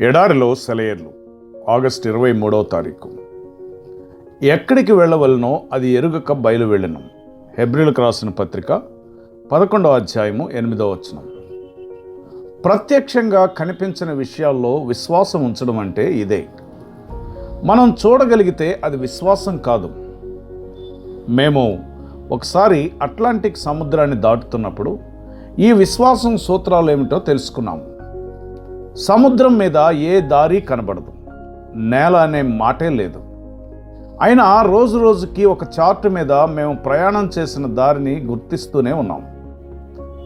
ఎడారిలో సెలయర్లు ఆగస్ట్ ఇరవై మూడవ తారీఖు. ఎక్కడికి వెళ్ళవలనో అది ఎరుగక బయలు వెళ్ళను. హెబ్రిల్కి రాసిన పత్రిక పదకొండవ అధ్యాయము ఎనిమిదవ వచనం. ప్రత్యక్షంగా కనిపించిన విషయాల్లో విశ్వాసం ఉంచడం అంటే ఇదే. మనం చూడగలిగితే అది విశ్వాసం కాదు. మేము ఒకసారి అట్లాంటిక్ సముద్రాన్ని దాటుతున్నప్పుడు ఈ విశ్వాసం సూత్రాలు ఏమిటో తెలుసుకున్నాము సముద్రం మీద ఏ దారి కనబడదు. నేల అనే మాటే లేదు. అయినా రోజు రోజుకి ఒక చార్ట్ మీద మేము ప్రయాణం చేసిన దారిని గుర్తిస్తూనే ఉన్నాం.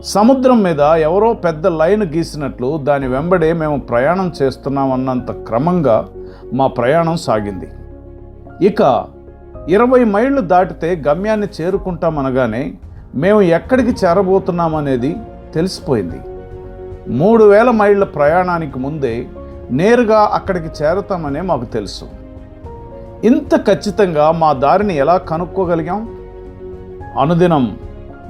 సముద్రం మీద ఎవరో పెద్ద లైన్ గీసినట్లు దాని వెంబడే మేము ప్రయాణం చేస్తున్నామన్నంత క్రమంగా మా ప్రయాణం సాగింది. ఇక ఇరవై మైళ్ళు దాటితే గమ్యాన్ని చేరుకుంటామనగానే మేము ఎక్కడికి చేరబోతున్నామనేది తెలిసిపోయింది. మూడు వేల మైళ్ళ ప్రయాణానికి ముందే నేరుగా అక్కడికి చేరతామనే మాకు తెలుసు. ఇంత ఖచ్చితంగా మా దారిని ఎలా కనుక్కోగలిగాం? అనుదినం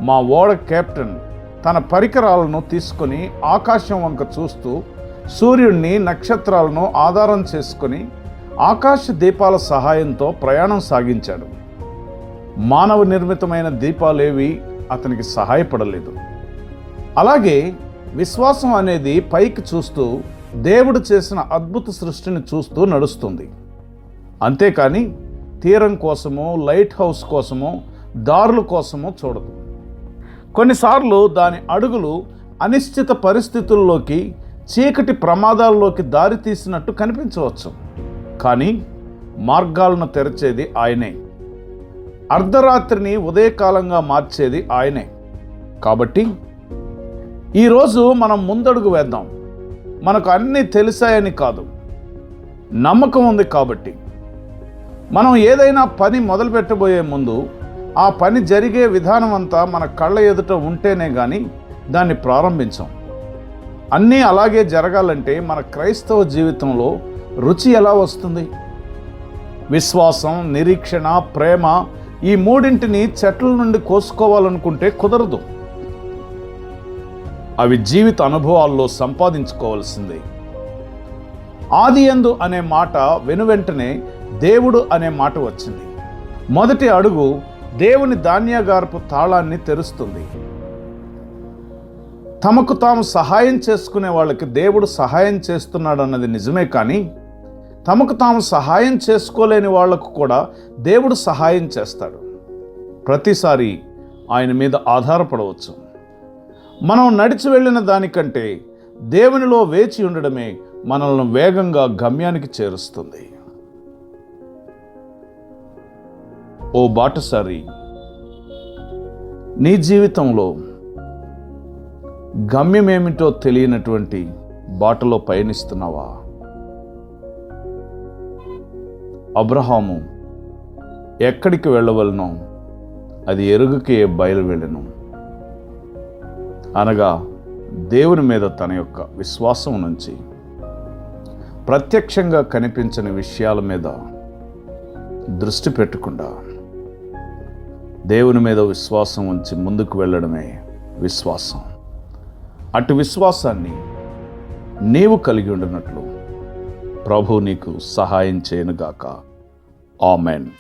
మా ఓడ కెప్టెన్ తన పరికరాలను తీసుకొని ఆకాశం వంక చూస్తూ సూర్యుడిని నక్షత్రాలను ఆధారం చేసుకొని ఆకాశ దీపాల సహాయంతో ప్రయాణం సాగించాడు. మానవ నిర్మితమైన దీపాలేవి అతనికి సహాయపడలేదు. అలాగే విశ్వాసం అనేది పైకి చూస్తూ దేవుడు చేసిన అద్భుత సృష్టిని చూస్తూ నడుస్తుంది. అంతేకాని తీరం కోసమో లైట్ హౌస్ కోసమో దారుల కోసమో చూడదు. కొన్నిసార్లు దాని అడుగులు అనిశ్చిత పరిస్థితుల్లోకి చీకటి ప్రమాదాల్లోకి దారి తీసినట్టు కనిపించవచ్చు. కానీ మార్గాలను తెరిచేది ఆయనే. అర్ధరాత్రిని ఉదయకాలంగా మార్చేది ఆయనే. కాబట్టి ఈరోజు మనం ముందడుగు వేద్దాం. మనకు అన్నీ తెలిసాయని కాదు. నమ్మకం ఉంది కాబట్టి. మనం ఏదైనా పని మొదలు పెట్టబోయే ముందు ఆ పని జరిగే విధానం అంతా మన కళ్ళ ఎదుట ఉంటేనే కానీ దాన్ని ప్రారంభించాం. అన్నీ అలాగే జరగాలంటే మన క్రైస్తవ జీవితంలో రుచి ఎలా వస్తుంది? విశ్వాసం నిరీక్షణ ప్రేమ ఈ మూడింటిని చెట్ల నుండి కోసుకోవాలనుకుంటే కుదరదు. అవి జీవిత అనుభవాల్లో సంపాదించుకోవాల్సింది. ఆదియందు అనే మాట వెనువెంటనే దేవుడు అనే మాట వచ్చింది. మొదటి అడుగు దేవుని ధాన్యాగారపు తాళాన్ని తెరుస్తుంది. తమకు తాము సహాయం చేసుకునే వాళ్ళకి దేవుడు సహాయం చేస్తున్నాడన్నది నిజమే కానీ తమకు తాము సహాయం చేసుకోలేని వాళ్ళకు కూడా దేవుడు సహాయం చేస్తాడు. ప్రతిసారి ఆయన మీద ఆధారపడవచ్చు. మనం నడిచి వెళ్ళిన దానికంటే దేవునిలో వేచి ఉండడమే మనల్ని వేగంగా గమ్యానికి చేరుస్తుంది. ఓ బాటసారి నీ జీవితంలో గమ్యమేమిటో తెలియనటువంటి బాటలో పయనిస్తున్నావా? అబ్రహాము ఎక్కడికి వెళ్ళవలనో అది ఎరుగుకే బయలు వెళ్ళను అనగా దేవుని మీద తన యొక్క విశ్వాసం నుంచి ప్రత్యక్షంగా కనిపించని విషయాల మీద దృష్టి పెట్టకుండా దేవుని మీద విశ్వాసం ఉంచి ముందుకు వెళ్ళడమే విశ్వాసం. అటు విశ్వాసాన్ని నీవు కలిగి ఉండినట్లు ప్రభు నీకు సహాయం చేయనుగాక. ఆమెన్.